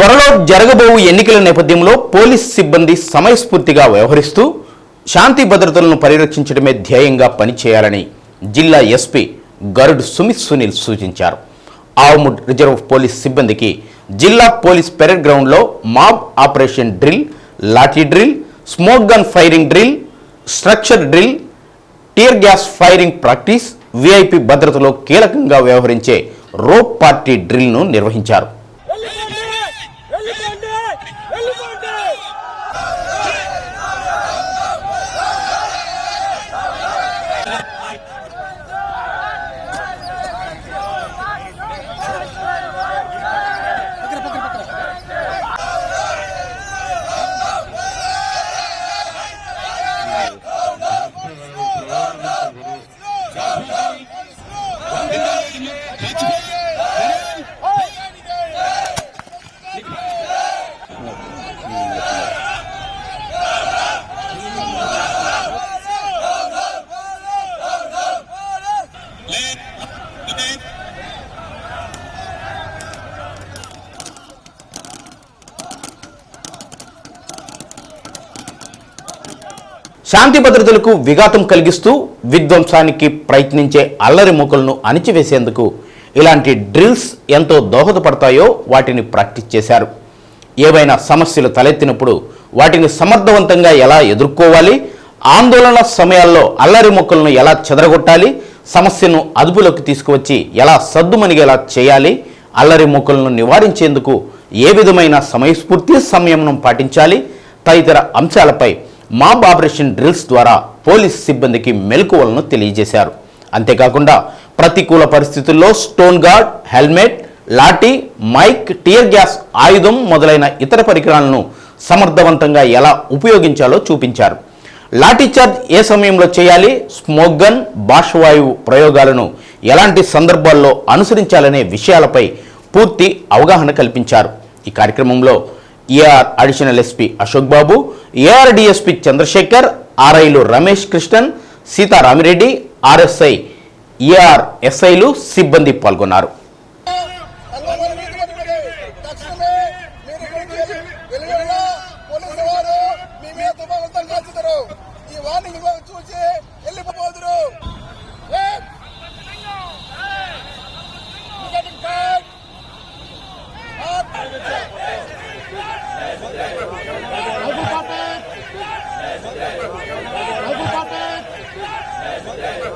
త్వరలో జరగబోవు ఎన్నికల నేపథ్యంలో పోలీస్ సిబ్బంది సమయస్ఫూర్తిగా వ్యవహరిస్తూ శాంతి భద్రతలను పరిరక్షించడమే ధ్యేయంగా పనిచేయాలని జిల్లా ఎస్పీ గరుడ్ సుమిత్ సునీల్ సూచించారు. ఆవుముడ్ రిజర్వ్ పోలీస్ సిబ్బందికి జిల్లా పోలీస్ పెరేడ్ గ్రౌండ్లో mob operation drill lathi drill smoke gun firing drill structure drill tear gas firing practice VIP భద్రతలో కీలకంగా వ్యవహరించే రోప్ పార్టీ డ్రిల్ను నిర్వహించారు. శాంతి భద్రతలకు విఘాతం కలిగిస్తూ విధ్వంసానికి ప్రయత్నించే అల్లరి మూకలను అణిచివేసేందుకు ఇలాంటి డ్రిల్స్ ఎంతో దోహదపడతాయో వాటిని ప్రాక్టీస్ చేశారు. ఏవైనా సమస్యలు తలెత్తినప్పుడు వాటిని సమర్థవంతంగా ఎలా ఎదుర్కోవాలి? ఆందోళన సమయాల్లో అల్లరి మొక్కలను ఎలా చెదరగొట్టాలి? సమస్యను అదుపులోకి తీసుకువచ్చి ఎలా సద్దుమణిగేలా చేయాలి? అల్లరి మొక్కలను నివారించేందుకు ఏ విధమైన సమయస్ఫూర్తి సంయమనం పాటించాలి? తదితర అంశాలపై మాబ్ ఆపరేషన్ డ్రిల్స్ ద్వారా పోలీస్ సిబ్బందికి మెలకువలను తెలియజేశారు. అంతేకాకుండా ప్రతికూల పరిస్థితుల్లో stone guard helmet lathi mic tear gas ఆయుధం మొదలైన ఇతర పరికరాలను సమర్థవంతంగా ఎలా ఉపయోగించాలో చూపించారు. లాఠీ చార్జ్ ఏ సమయంలో చేయాలి? స్మోక్ గన్ బాష్వాయువు ప్రయోగాలను ఎలాంటి సందర్భాల్లో అనుసరించాలనే విషయాలపై పూర్తి అవగాహన కల్పించారు. ఈ కార్యక్రమంలో AR additional SP Ashok Babu AR DSP Chandrashekar ఆర్ఐలు Ramesh Krishnan Sitaramireddy RSI AR ఎస్ఐలు సిబ్బంది పాల్గొన్నారు. Amen.